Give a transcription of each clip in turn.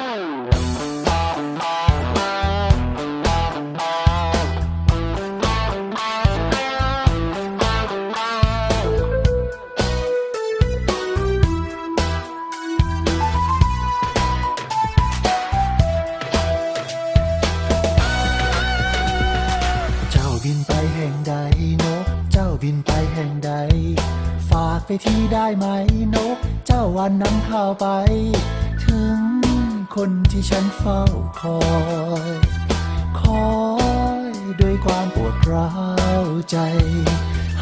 เจ้าบินไปแห่งใดนกเจ้าบินไปแห่งใดฝากไปที่ได้ไหมนก เจ้าวันนำข่าวไป ถึง คนที่ฉันเฝ้าคอย คอยด้วยความปวดร้าวใจ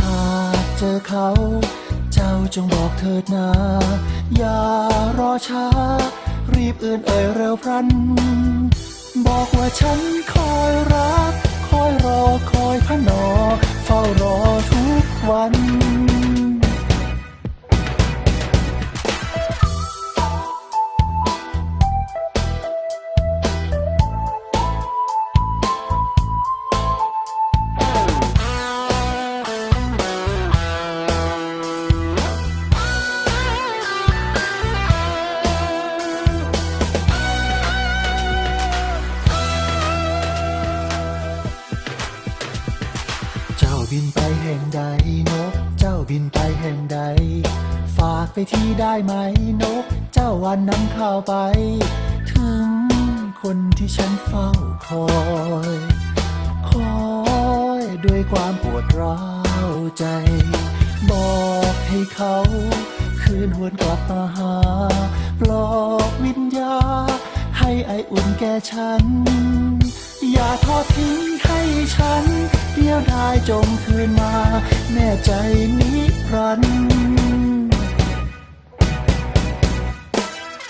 หากเจอเขา เจ้าจงบอกเถิดนาอย่ารอช้า รีบเอื่นเอ่ยเร็วพรัน บอกว่าฉันคอยรัก คอยรอคอยพนอ เฝ้ารอทุกวัน บินไปแห่งใดนก เจ้าบินไปแห่งใด ฝากไปที่ได้ไหมนก เจ้าวันนำข่าวไป ถึงคนที่ฉันเฝ้าคอย คอยด้วยความปวดร้าวใจ บอกให้เขาคืนหวนกลับมาหาปลอบวิญญา ให้ไออุ่นแก่ฉัน อย่าทอดทิ้งให้ฉัน จงคืนมา แน่ใจนิรันดร์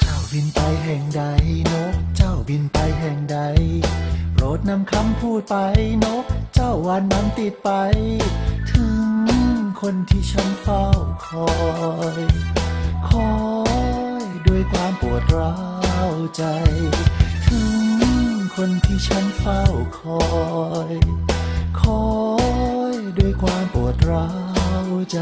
เจ้าบินไปแห่งใดนก เจ้าบินไปแห่งใดโปรดนำคำพูดไปนก เจ้าวันนั้นติดไป ถึงคนที่ฉันเฝ้าคอย คอยด้วยความปวดร้าวใจ ถึงคนที่ฉันเฝ้าคอย คอย ร้าวใจ